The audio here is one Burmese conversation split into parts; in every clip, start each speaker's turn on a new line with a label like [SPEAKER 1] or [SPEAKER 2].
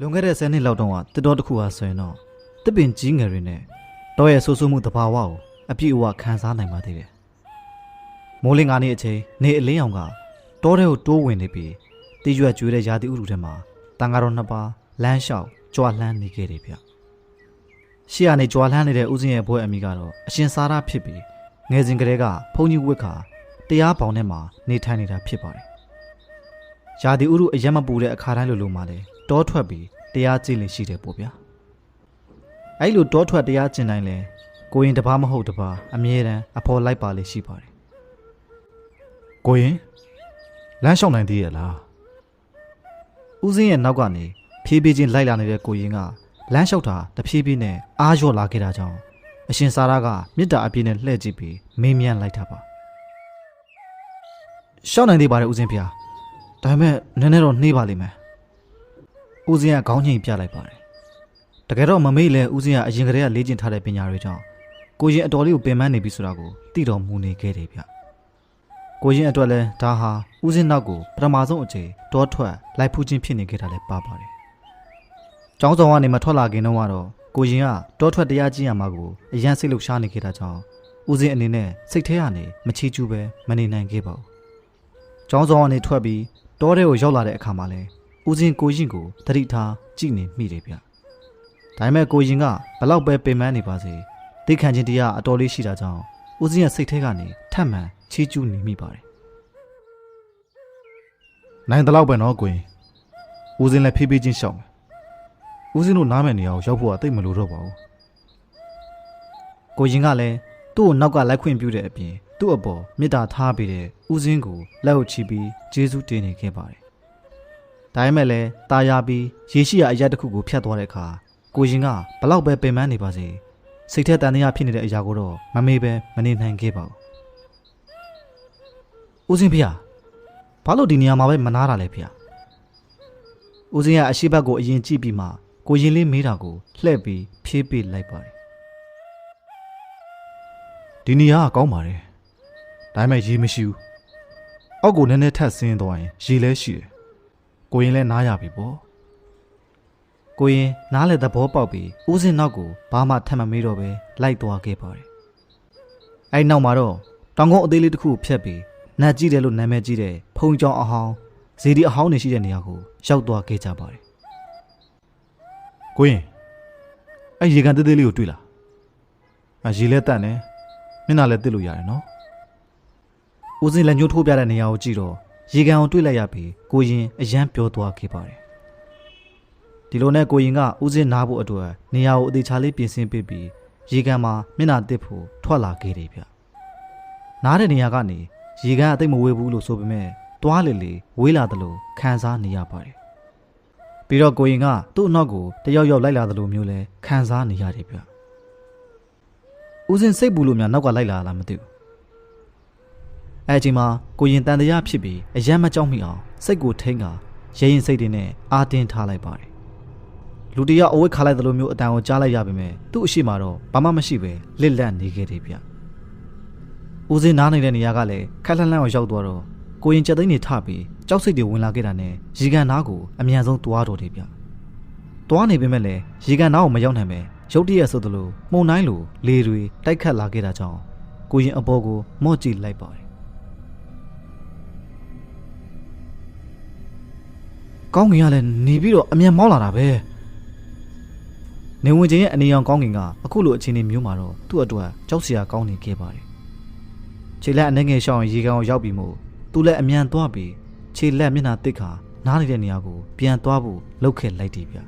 [SPEAKER 1] လွန်ခဲ့တဲ့10နှစ်လောက်တုန်းကတစ်တော်တစ်ခုဟာဆိုရင်တော့တစ်ပင်ကြီးငယ်တွေနဲ့တော့ရဲ့ဆိုးဆိုးမှုတဘာဝကိုအပြည့်အဝခံစားနိုင်ပါသေးတယ်။မိုးလင်းကနေအချိန်နေအလင်းအောင်ကတောထဲကိုတိုးဝင်နေပြီးတရွက်ကျွေးတဲ့ရာသီဥတုထဲမှာတန်ဃာတော်နှစ်ပါးလမ်းလျှောက်ကြွားလှမ်းနေခဲ့တယ်ဗျ။ရှေ့ကနေကြွားလှမ်းနေတဲ့ဦးစင်းရဲ့ဘွဲအမိကတော့အရှင်စာရဖြစ်ပြီးငယ်စဉ်ကတည်းကဘုန်းကြီးဝတ်ခါတရားပေါင်ထဲမှာနေထိုင်နေတာဖြစ်ပါတယ်။ရာသီဥတုအရက်မပူတဲ့အခါတိုင်းလိုလိုမှလည်း တောထွက်ပြီးတရားကျင့်လေရှိတယ်ပေါ့ဗျာ။အဲ့လိုတောထွက်တရားကျင့်တိုင်းလဲကိုရင်တစ်ပါးမဟုတ်တစ်ပါးအမြဲတမ်းအဖော်လိုက်ပါလေရှိပါတယ်
[SPEAKER 2] ကိုရင်လမ်းလျှောက်နိုင်သေးရဲ့လား။
[SPEAKER 1] ဦးစင်းရဲ့နောက်ကနေဖြည်းဖြည်းချင်းလိုက်လာနေတဲ့ကိုရင်ကလမ်းလျှောက်တာတဖြည်းဖြည်းနဲ့အားလျော့လာခဲ့တာကြောင့်အရှင်စာရကမေတ္တာအပြည့်နဲ့လှည့်ကြည့်ပြီးမေးမြန်းလိုက်တာပါ။ရှောက်နိုင်သေးပါတယ်ဦးစင်းဖေ။ဒါပေမဲ့နည်းနည်းတော့နှေးပါလိမ့်မယ်။ ဦးစင်းကခေါင်းငိမ်ပြလိုက်ပါတယ်။တကယ်တော့မမေ့လဲဦးစင်းကအရင်ကတည်းကလေ့ကျင့်ထားတဲ့ပညာတွေကြောင့်ကိုရင်အတော်လေးကိုပင်ပန်းနေပြီဆိုတာကိုသိတော်မူနေခဲ့တယ်ဗျ။ကိုရင်အတွက်လဲဒါဟာဦးစင်းနောက်ကိုပထမဆုံးအချိန်တောထွက်လိုက်ဖူးခြင်းဖြစ်နေခဲ့တာလဲပါပါတယ်။ကျောင်းဆောင်ကနေမထွက်လာခင်တုန်းကတော့ကိုရင်ကတောထွက်တရားကျင့်ရမှာကိုအရန်စိတ်လှုပ်ရှားနေခဲ့တာကြောင့်ဦးစင်းအနေနဲ့စိတ်ထဲကနေမချီကျူးပဲမနေနိုင်ခဲ့ပါဘူး။ကျောင်းဆောင်ကနေထွက်ပြီးတောထဲကိုရောက်လာတဲ့အခါမှာလဲ ဦးစင်းကိုရင်ကိုတတိထားကြည့်နေမိတယ်ဗျ။ဒါပေမဲ့ကိုရင်ကဘလောက်ပဲပင်ပန်းနေပါစေသိခံခြင်းတရားအတော်လေးရှိတာကြောင့်ဦးစင်းရဲ့စိတ်ထဲကနေထပ်မံချီကျူးနေမိပါတယ်
[SPEAKER 2] နိုင်တဲ့လောက်ပဲနော်ကိုရင်ဦးစင်းလည်းဖြည်းဖြည်းချင်းရှောက်မယ်ဦးစင်းတို့နားမဲ့နေရာကိုရောက်ဖို့ကတိတ်မလို့တော့ပါဘူး
[SPEAKER 1] ကိုရင်ကလည်းသူ့ကိုနောက်ကလိုက်ခွင့်ပြုတဲ့အပြင်သူ့အပေါ်မေတ္တာထားပေးတဲ့ဦးစင်းကိုလက်ကိုချီပြီးကျေးဇူးတင်နေခဲ့ပါတယ်။ ဒါပေမဲ့လည်းตาရပြီးရေရှိရာအရာတစ်ခုကိုဖျတ်သွားတဲ့အခါကိုရင်ကဘလောက်ပဲပင်ပန်းနေပါစေစိတ်ထက်တန်တရားဖြစ်နေတဲ့အရာကိုတော့မမေ့ပဲမနေနိုင်ခဲ့ပါဘူး။ဦးစင်းဖေဘာလို့ဒီနေရာမှာပဲမနာတာလဲဖေ။ဦးစင်းကအရှိဘက်ကိုအရင်ကြည့်ပြီးမှကိုရင်လေးမေးတာကိုလှည့်ပြီးဖြေးပေးလိုက်ပါတယ်
[SPEAKER 2] ဒီနေရာကကောင်းပါတယ်ဒါပေမဲ့ရေမရှိဘူးအောက်ကိုနည်းနည်းထပ်ဆင်းသွားရင်ရေလဲရှိတယ် ကိုရင်လည်းနားရပြီပေါ့
[SPEAKER 1] ကိုရင်နားလေသဘောပေါက်ပြီးဦးစင်းနောက်ကိုဘာမှထပ်မမေးတော့ပဲလိုက်သွားခဲ့ပါတယ်။အဲဒီနောက်မှာတော့တောင်ကုန်းအသေးလေးတစ်ခုကိုဖြတ်ပြီးနတ်ကြီးတယ်လို့နာမည်ကြီးတဲ့ဖုံကြောင်အဟောင်းဇေဒီအဟောင်းနေရှိတဲ့နေရာကိုရောက်သွားခဲ့ကြပါတယ်
[SPEAKER 2] ကိုရင်အဲ့ရေကန်သေးသေးလေးကိုတွေ့လားအရေလဲတန့်တယ်မျက်နှာလည်းတစ်လို့ရတယ်နော်။
[SPEAKER 1] ဦးစင်းလက်ညှိုးထိုးပြတဲ့နေရာကိုကြည့်တော့ ရေကန်ကိုတွေ့လိုက်ရပြီးကိုရင်အယမ်းပြောသွားခဲ့ပါတယ်။ဒီလိုနဲ့ကိုရင်ကဦးစင်းနားဖို့အတွက်နေရာကိုအသေးချာလေးပြင်ဆင်ပေးပြီးရေကန်မှာမျက်နှာတစ်ဖို့ထွက်လာခဲ့တယ်ဗျ။နားတဲ့နေရာကနေရေကန်အသိပ်မဝေးဘူးလို့ဆိုပေမဲ့တွားလေလေဝေးလာတယ်လို့ခံစားနေရပါတယ်။ပြီးတော့ကိုရင်ကသူ့အနောက်ကိုတယောက်ယောက်လိုက်လာတယ်လို့မျိုးလဲခံစားနေရတယ်ဗျ။ဦးစင်းစိတ်ပူလို့များနောက်ကလိုက်လာလားမသိဘူး။ အဲအချိန်မှာကိုရင်တန်တရားဖြစ်ပြီးအယမ်းမကြောက်မိအောင်စိတ်ကိုထိန်းကရဲရင်စိတ်တွေနဲ့အာတင်းထားလိုက်ပါတယ်။လူတယောက်အဝတ်ခါလိုက်တယ်လို့မျိုးအတန်ကိုကြားလိုက်ရပေမဲ့သူ့အရှိမတော့ဘာမှမရှိပဲလစ်လန့်နေခဲ့တယ်ဗျ။ဦးစင်းနားနေတဲ့နေရာကလည်းခက်လှမ်းလှမ်းကိုရောက်သွားတော့ကိုရင်ကြက်သိန်းတွေထပြီးကြောက်စိတ်တွေဝင်လာခဲ့တာနဲ့ရေကန်နားကိုအမြန်ဆုံးတွားတော်တယ်ဗျ။တွားနေပေမဲ့လည်းရေကန်နားကိုမရောက်နိုင်ပဲရုတ်တရက်ဆိုသလိုမှုန်တိုင်းလိုလေတွေတိုက်ခတ်လာခဲ့တာကြောင့်ကိုရင်အပေါ်ကိုမော့ကြည့်လိုက်ပါတယ် ကောင်းကင်ကလည်းหนีပြီးတော့အမြန်မောင်းလာတာပဲနေဝင်ချင်းရဲ့အနေရောင်ကောင်းကင်ကအခုလိုအခြေအနေမျိုးမှာတော့သူ့အတွက်ကြောက်စရာကောင်းနေခဲ့ပါတယ်ခြေလက်အနေငယ်ရှောင်းရေကန်ကိုရောက်ပြီးမို့သူလည်းအမြန်သွားပြီးခြေလက်မျက်နှာတစ်ခါနားနေတဲ့နေရာကိုပြန်သွားဖို့လှုပ်ခဲ့လိုက်တယ်ဗျဒါ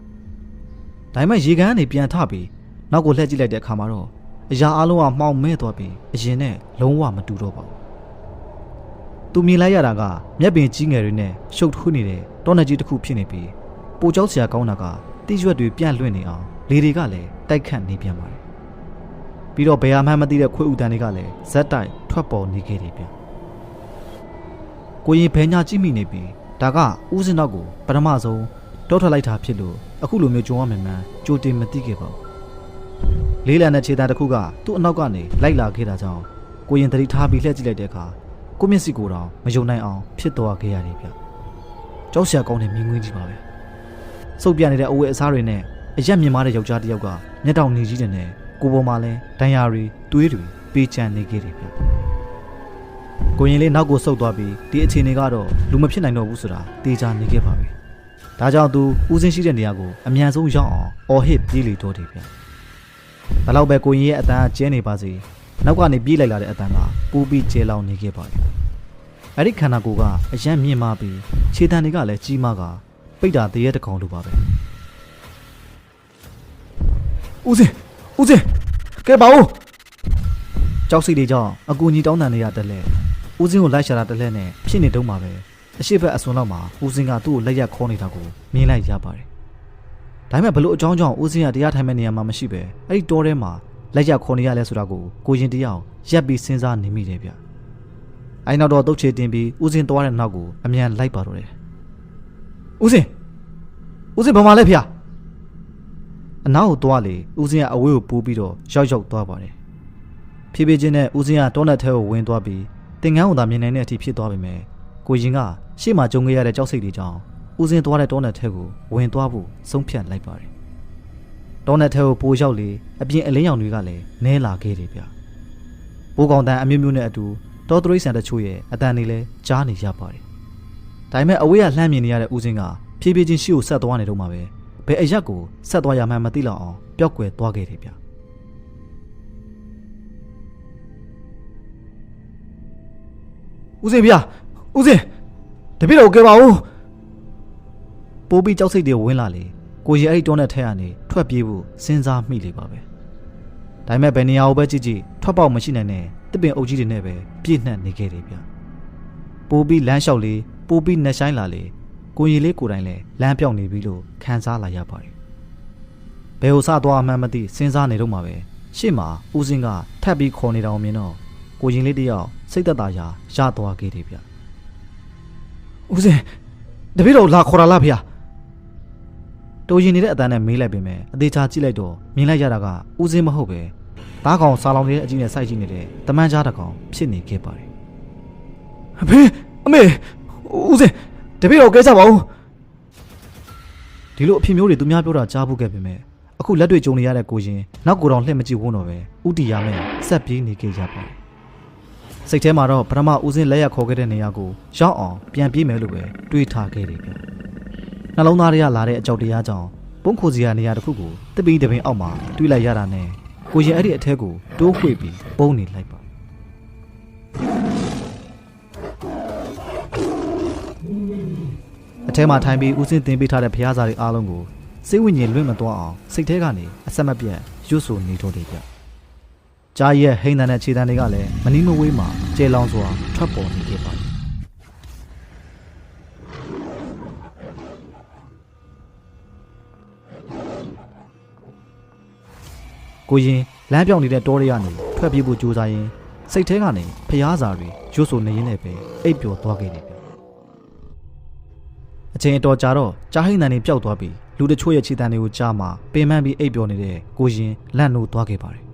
[SPEAKER 1] ပေမဲ့ရေကန်ကနေပြန်ထပြီးနောက်ကိုလှည့်ကြည့်လိုက်တဲ့အခါမှာတော့အရာအလုံးကမှောင်မဲသွားပြီးအရင်နဲ့လုံးဝမတူတော့ပါဘူးသူမြင်လိုက်ရတာကမျက်ပင်ကြီးငယ်တွေနဲ့ရှုပ်ထွေးနေတဲ့ တောနယ်ကြီးတစ်ခုဖြစ်နေပြီးပိုကြောက်စရာကောင်းတာကတိရွက်တွေပြန့်လွင့်နေအောင်လေတွေကလည်းတိုက်ခတ်နေပြန်ပါတယ်။ပြီးတော့ဘယ်ဟာမှမသိတဲ့ခွေးဥတန်တွေကလည်းဇက်တိုက်ထွက်ပေါ်နေခဲ့တယ်ဗျ။ကိုရင်ဘဲညာကြည့်မိနေပြီးဒါကဦးစင်းတော့ကိုပထမဆုံးတောထွက်လိုက်တာဖြစ်လို့အခုလိုမျိုးကြုံရမယ်မှန်းကြိုတင်မသိခဲ့ပါဘူး။လေးလံတဲ့ခြေသားတစ်ခုကသူ့အနောက်ကနေလိုက်လာခဲ့တာကြောင့်ကိုရင်သတိထားပြီးလှည့်ကြည့်လိုက်တဲ့အခါကိုမျက်စိကိုယ်တော့မယုံနိုင်အောင်ဖြစ်သွားခဲ့ရတယ်ဗျ။ ကြောက်စရာကောင်းတဲ့မြင်ကွင်းကြီးပါပဲ။စစုပ်ပြနေတဲ့အဝတ်အစားတွေနဲ့အရက်မြင်မာတဲ့ယောက်ျားတစ်ယောက်ကမျက်တောင်နေကြီးတဲ့နဲ့ကိုပေါ်မှာလဲဒဏ်ရာတွေသွေးတွေပေးချမ်းနေခဲ့တယ်ဗျကိုရင်လေးနောက်ကိုဆုတ်သွားပြီးဒီအခြေအနေကတော့လူမဖြစ်နိုင်တော့ဘူးဆိုတာတေချာနေခဲ့ပါပြီဒါကြောင့်သူဦးစင်းရှိတဲ့နေရာကိုအမြန်ဆုံးရောက်အောင်အော်ဟစ်ပြေးလေတော့တယ်ဗျဘလောက်ပဲကိုရင်ရဲ့အတန်းကကျဲနေပါစေနောက်ကနေပြေးလိုက်လာတဲ့အတန်းကပူပြီးကျဲလောင်နေခဲ့ပါတယ် အဲ့ဒီခန္ဓာကိုယ်ကအယံမြင့်မာပြီးခြေတံတွေကလည်းကြီးမားကပိတ်တာတရေတစ်ကောင်လိုပါပဲ
[SPEAKER 2] ဦးစင်ဦးစင်ကဲပါဦး
[SPEAKER 1] ကြောက်စိတ်တွေကြောင့်အကူကြီးတောင်းတန်နေရတဲ့လဲဦးစင်းကိုလိုက်ရှာတာတစ်လဲနဲ့ဖြစ်နေတုံးပါပဲအရှိဘက်အစွန်လောက်မှာဦးစင်းကသူ့ကိုလက်ရက်ခေါ်နေတာကိုမြင်လိုက်ရပါတယ်ဒါပေမဲ့ဘလို့အကြောင်းကြောင့်ဦးစင်းကတရားထိုင်မဲ့နေရာမှာမရှိပဲအဲ့ဒီတောထဲမှာလက်ရက်ခေါ်နေရလဲဆိုတာကိုကိုရင်တရားရက်ပြီးစဉ်းစားနေမိတယ်ဗျ အဲနောက်တော့တုတ်ချေတင်ပြီးဦးစင်းသွားတဲ့နောက်ကိုအမြန်လိုက်ပါတော့တယ်ဦးစင်းဦးစင်းဘာမှလဲဖေအနောက်ကိုသွားလေဦးစင်းကအဝေးကိုပူးပြီးတော့ရောက်ရောက်သွားပါတယ်ဖြည်းဖြည်းချင်းနဲ့ဦးစင်းကတောနက်ထဲကိုဝင်သွားပြီးတင်ငန်းကိုသာမြင်နိုင်တဲ့အထိဖြစ်သွားပြီမယ်ကိုရင်ကရှေ့မှာကြုံခဲ့ရတဲ့ကြောက်စိတ်တွေကြောင့်ဦးစင်းသွားတဲ့တောနက်ထဲကိုဝင်သွားဖို့ဆုံးဖြတ်လိုက်ပါတယ်တောနက်ထဲကိုပိုးရောက်လေအပြင်အလင်းရောင်တွေကလည်းနဲလာခဲ့တယ်ဗျဘိုးကောင်တန်အမျိုးမျိုးနဲ့အတူ တောတရိษံတချို့ရဲ့အတန်တွေလည်းကြားနေရပါတယ်ဒါပေမဲ့အဝေးကလှမ်းမြင်နေရတဲ့ဦးစင်းကဖြည်းဖြည်းချင်းရှေ့ကိုဆက်သွားနေတော့မှပဲဘယ်အရက်ကိုဆက်သွားရမှန်းမသိတော့အောင်ပျောက်ကွယ်သွားခဲ့တယ်ဗျ
[SPEAKER 2] ဦးစင်ဗျာဦးစင်တပည့်တော်ကဲပါဦး
[SPEAKER 1] ပိုးပြီးကြောက်စိတ်တွေဝင်လာလေကိုရင်အဲ့ဒီတွန်းတဲ့ထဲကနေထွက်ပြေးဖို့စဉ်းစားမိလေပါပဲဒါပေမဲ့ဘယ်နေရာကိုပဲကြည့်ကြည့်ထွက်ပေါက်မရှိနိုင်တဲ့ တစ်ပင်အုပ်ကြီးတွေနဲ့ပဲပြည့်နှက်နေခဲ့တယ်ဗျပိုးပြီးလမ်းလျှောက်လေပိုးပြီးနှက်ဆိုင်လာလေကိုရင်လေးကိုယ်တိုင်လည်းလမ်းပြောင်းနေပြီလို့ခံစားလာရပါတယ်ဘယ်ကိုစသွားမှန်းမသိစဉ်းစားနေတော့မှပဲရှေ့မှာဦးစင်းကထပ်ပြီးခေါ်နေတာကိုမြင်တော့ကိုရင်လေးတယောက်စိတ်သက်သာရာရသွားခဲ့တယ်ဗျ
[SPEAKER 2] ဦးစင်တပည့်တော်လာခေါ်တာလားဖေ
[SPEAKER 1] တိုးရင်နေတဲ့အတန်းနဲ့မေးလိုက်ပေမဲ့အသေးချာကြည့်လိုက်တော့မြင်လိုက်ရတာကဦးစင်းမဟုတ်ပဲ တားကောင်စာလောင်နေတဲ့အကြီးနဲ့စိုက်ကြည့်နေတဲ့တမန်ကြားတစ်ကောင်ဖြစ်နေခဲ့ပါတယ်
[SPEAKER 2] အဖေအမေဦးစင်တပည့်တော်ကဲကြပါဦး
[SPEAKER 1] ဒီလိုအဖြစ်မျိုးတွေသူများပြောတာကြားဖို့ခဲ့ပေမဲ့အခုလက်တွေ့ကြုံနေရတဲ့ကိုရင်နောက်ကိုယ်တော်လှည့်မကြည့်ဝန်းတော့ပဲဥတီရမယ်ဆက်ပြေးနေခဲ့ကြပါတယ်စိတ်ထဲမှာတော့ပထမဦးစင်းလက်ရက်ခေါ်ခဲ့တဲ့နေရာကိုရောက်အောင်ပြန်ပြေးမယ်လို့ပဲတွေးထားခဲ့တယ်ဗျနှလုံးသားတွေကလာတဲ့အကြောက်တရားကြောင့်ပုံခိုစီရနေရာတစ်ခုကိုတပီးတပင်အောက်မှာတွေးလိုက်ရတာနဲ့ ကိုရင်အဲ့ဒီအထက်ကိုတိုးခွေပြီးပုံနေလိုက်ပါအထဲမှာထိုင်ပြီးဦးစင်းတင်ပေးထားတဲ့ဖျားစာတွေအားလုံးကိုစိတ်ဝိညာဉ်လွင့်မသွားအောင်စိတ်ထဲကနေအဆက်မပြတ်ရွတ်ဆိုနေတော့တယ်ဗျ။ကြားရဲ့ဟိန်းတန်တဲ့ခြေတန်းတွေကလည်းမနီးမဝေးမှာကျဲလောင်စွာထွက်ပေါ်နေခဲ့ပါတယ်။ ကိုရင်လမ်းပြောင်းနေတဲ့တောတွေကနေထွက်ပြေးဖို့ကြိုးစားရင်စိတ်ထဲကနေဖျားစာတွေရွတ်ဆိုနေရင်းနဲ့ပဲအိပ်ပျော်သွားခဲ့တယ်ဗျ။အချိန်အတော်ကြာတော့ကြားဟိန်းတန်တွေပျောက်သွားပြီးလူတချို့ရဲ့ခြေတံတွေကိုကြားမှာပင်ပန်းပြီးအိပ်ပျော်နေတဲ့ကိုရင်လန့်လို့သွားခဲ့ပါတယ်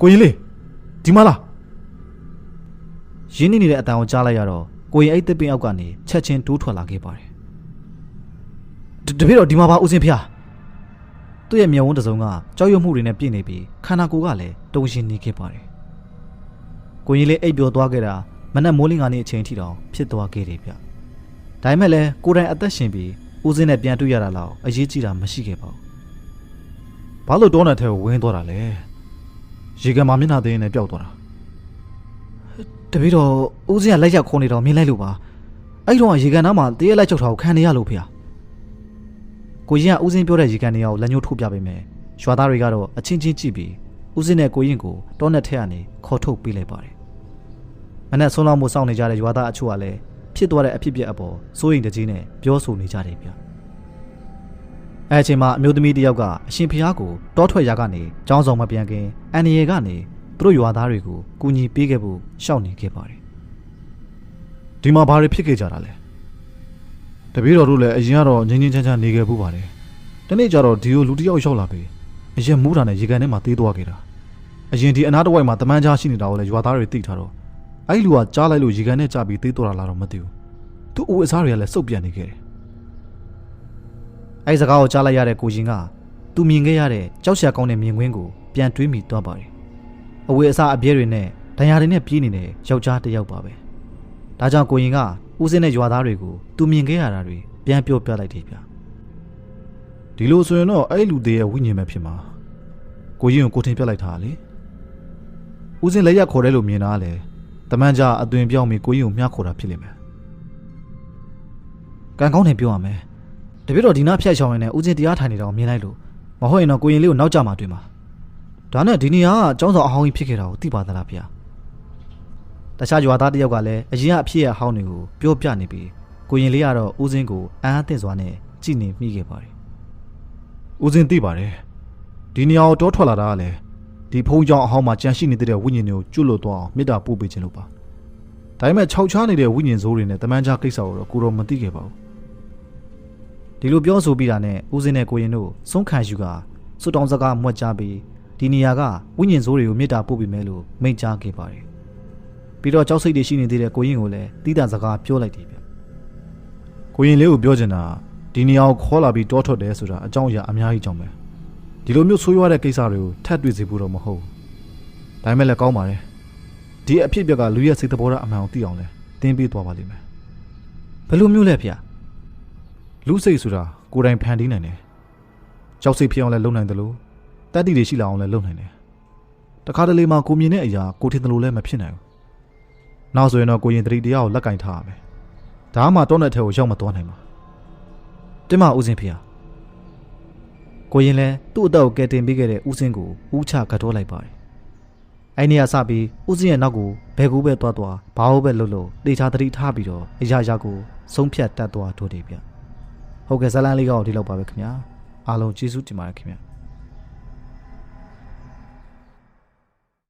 [SPEAKER 2] ကိုရင်လေးဒီမှာလား။
[SPEAKER 1] ရင်းနေနေတဲ့အတန်ကိုကြားလိုက်ရတော့ကိုရင်အိတ်သစ်ပင်အောက်ကနေချက်ချင်းတိုးထွက်လာခဲ့ပါတယ်
[SPEAKER 2] တတပည့်တော်ဒီမှာပါဦးစင်ဖေ။
[SPEAKER 1] သူ့ရဲ့မျက်ဝန်းတစ်စုံကကြောက်ရွံ့မှုတွေနဲ့ပြည့်နေပြီးခန္ဓာကိုယ်ကလည်းတုံရှင်နေခဲ့ပါတယ်။ကိုရင်လေးအိပ်ပျော်သွားခဲ့တာမနက်မိုးလင်းကနေအချိန်ထိတောင်ဖြစ်သွားခဲ့တယ်ဗျ။ဒါပေမဲ့လည်းကိုယ်တိုင်အသက်ရှင်ပြီးဦးစင်းနဲ့ပြန်တွေ့ရတာလောက်အရေးကြီးတာမရှိခဲ့ပါဘူး။
[SPEAKER 2] ဘာလို့တောနဲ့ထဲကိုဝင်သွားတာလဲရေကန်မှာမျက်နှာသိရင်လည်းပျောက်သွားတာ
[SPEAKER 1] တပည့်တော်ဦးစင်းကလက်ရက်ခေါ်နေတော့မြင်လိုက်လို့ပါအဲ့တော့ရေကန်နားမှာတရက်လိုက်ချုပ်ထားကိုခံနေရလို့ဖေဟာ ကိုရင်ကဦးစင်းပြောတဲ့ရေကန်နေရာကိုလက်ညှိုးထိုးပြပေးမယ်ရွာသားတွေကတော့အချင်းချင်းကြည့်ပြီးဦးစင်းနဲ့ကိုရင်ကိုတောနဲ့ထဲကနေခေါ်ထုတ်ပေးလိုက်ပါတယ်မနဲ့ဆုံးလောက်မှုစောင့်နေကြတဲ့ရွာသားအချို့ကလည်းဖြစ်သွားတဲ့အဖြစ်အပျက်အပေါ်စိုးရိမ်တကြီးနဲ့ပြောဆိုနေကြတယ်ဗျအဲအချိန်မှာအမျိုးသမီးတစ်ယောက်ကအရှင်ဖျားကိုတောထွက်ရာကနေចောင်းဆောင်မပြန်ခင်အန်ဒီယေကနေသူတို့ရွာသားတွေကိုကူညီပေးခဲ့ဖို့ရှောက်နေခဲ့ပါတယ်
[SPEAKER 2] ဒီမှာဘာတွေဖြစ်ခဲ့ကြတာလဲ တပည့်တော်တို့လည်းအရင်ကတော့ငင်းငင်းချမ်းချမ်းနေခဲ့ပူပါတယ်တနေ့ကျတော့ဒီကိုလူတစ်ယောက်ရောက်လာပြီအရင်မူးတာနဲ့ရေကန်ထဲမှာသေးသွားခဲ့တာအရင်ဒီအနားတစ်ဝိုက်မှာတမန်ကြားရှိနေတာကိုလည်းရွာသားတွေသိထားတော့အဲ့ဒီလူကကြားလိုက်လို့ရေကန်ထဲကျပြီးသေးသွားတာလားတော့မသိဘူးသူ့အိုးအစားတွေကလည်းစုပ်ပြန်နေခဲ့တယ်
[SPEAKER 1] အဲ့ဒီစကားကိုကြားလိုက်ရတဲ့ကိုရင်ကသူမြင်ခဲ့ရတဲ့ကြောက်ရှာကောင်းတဲ့မြင်ကွင်းကိုပြန်တွေးမိသွားပါတယ်အဝေးအစားအပြဲတွေနဲ့ဒဏ်ရာတွေနဲ့ပြေးနေတဲ့ယောက်ျားတစ်ယောက်ပါပဲဒါကြောင့်ကိုရင်က ဦးစင်းတဲ့ရွာသားတွေကိုသူမြင်ခဲ့ရတာတွေပြန်ပြောပြလိုက်တယ်ဗျ
[SPEAKER 2] ဒီလိုဆိုရင်တော့အဲ့လူသေးရဲ့ဝိညာဉ်ပဲဖြစ်မှာကိုရင်ကိုကိုထင်ပြလိုက်တာလေဦးစင်းလက်ရက်ခေါ်တယ်လို့မြင်တာကလေတမန်ကြအသွင်ပြောင်းပြီးကိုရင်ကိုမြှခေါ်တာဖြစ်လိမ့်မယ်
[SPEAKER 1] ကံကောင်းတယ်ပြောရမယ်တပြည့်တော့ဒီနားဖြတ်ချောင်းရင်းနဲ့ဦးစင်းတရားထိုင်နေတာကိုမြင်လိုက်လို့မဟုတ်ရင်တော့ကိုရင်လေးကိုနောက်ကျမှတွေ့မှာဒါနဲ့ဒီနေရာကចောင်းဆောင်အဟောင်းကြီးဖြစ်ခဲ့တာကိုသိပါသလားဗျာ တခြားရွာသားတစ်ယောက်ကလည်းအရင်ကအဖြစ်အဟောင်းတွေကိုပြောပြနေပြီးကိုရင်လေးကတော့ဦးစင်းကိုအံ့အားသင့်စွာနဲ့ကြည်နေမိခဲ့ပါတယ်
[SPEAKER 2] ဦးစင်းသိပါတယ်ဒီနေရာကိုတောထွက်လာတာကလည်းဒီဖုံးကြောင်အဟောင်းမှာကြံရှိနေတဲ့ဝိညာဉ်တွေကိုကျွတ်လွတ်သွားအောင်မေတ္တာပို့ပေးခြင်းလို့ပါဒါပေမဲ့ခြောက်ချားနေတဲ့ဝိညာဉ်စိုးတွေနဲ့တမန်ကြကိစ္စကိုတော့ကိုတော့မသိခဲ့ပါဘူး
[SPEAKER 1] ဒီလိုပြောဆိုပြီးတာနဲ့ဦးစင်းနဲ့ကိုရင်တို့ဆုံးခံယူကစွတ်တောင်းစကားမွက်ကြပြီးဒီနေရာကဝိညာဉ်စိုးတွေကိုမေတ္တာပို့ပြီးမယ်လို့မိန့်ကြားခဲ့ပါတယ် ပြီးတော့ကြောက်စိတ်တွေရှိနေသေးတဲ့ကိုရင်ကိုလည်းတီးတာစကားပြောလိုက်တယ်ဗျ
[SPEAKER 2] ကိုရင်လေးကိုပြောချင်တာဒီနေရာကိုခေါ်လာပြီးတောထွက်တယ်ဆိုတာအကြောင်းအရာအများကြီးကြောင့်ပဲဒီလိုမျိုးဆိုးရွားတဲ့ကိစ္စတွေကိုထပ်တွေ့စေဖို့တော့မဟုတ်ဘူးဒါပေမဲ့လည်းကောင်းပါတယ်ဒီအဖြစ်အပျက်ကလူရဲ့စိတ်သဘောထားအမှန်ကိုသိအောင်လဲသင်ပေးသွားပါလိမ့်မယ်
[SPEAKER 1] ဘယ်လိုမျိုးလဲဗျ
[SPEAKER 2] လူစိတ်ဆိုတာကိုယ်တိုင်ဖန်တီးနိုင်တယ်ကြောက်စိတ်ဖြစ်အောင်လည်းလုပ်နိုင်တယ်လို့တတ်တည်တွေရှိလာအောင်လည်းလုပ်နိုင်တယ်တခါတလေမှာကိုမြင်တဲ့အရာကိုထင်တယ်လို့လည်းမဖြစ်နိုင်ဘူး နောက်ဆိုရင်တော့ကိုရင်တတိတရားကိုလက်ကင်ထားရမယ်ဒါမှတော့တဲ့ထဲကိုရောက်မသွားနိုင်ပါ
[SPEAKER 1] တင်မဦးစင်းဖေဟာကိုရင်လည်းသူ့အတော့ကိုကယ်တင်ပေးခဲ့တဲ့ဦးစင်းကိုဦးချကတ်တော့လိုက်ပါတယ်အဲ့နေရာစပြီးဦးစင်းရဲ့နောက်ကိုဘဲကူးပဲသွားသွားဘာဟုတ်ပဲလှုပ်လို့တေချာတတိထားပြီးတော့အရာရာကိုဆုံးဖြတ်တတ်သွားတို့တယ်ဗျဟုတ်ကဲ့ဇလန်းလေးကတော့ဒီလောက်ပါပဲခင်ဗျာအားလုံးကျေးဇူးတင်ပါတယ်ခင်ဗျာ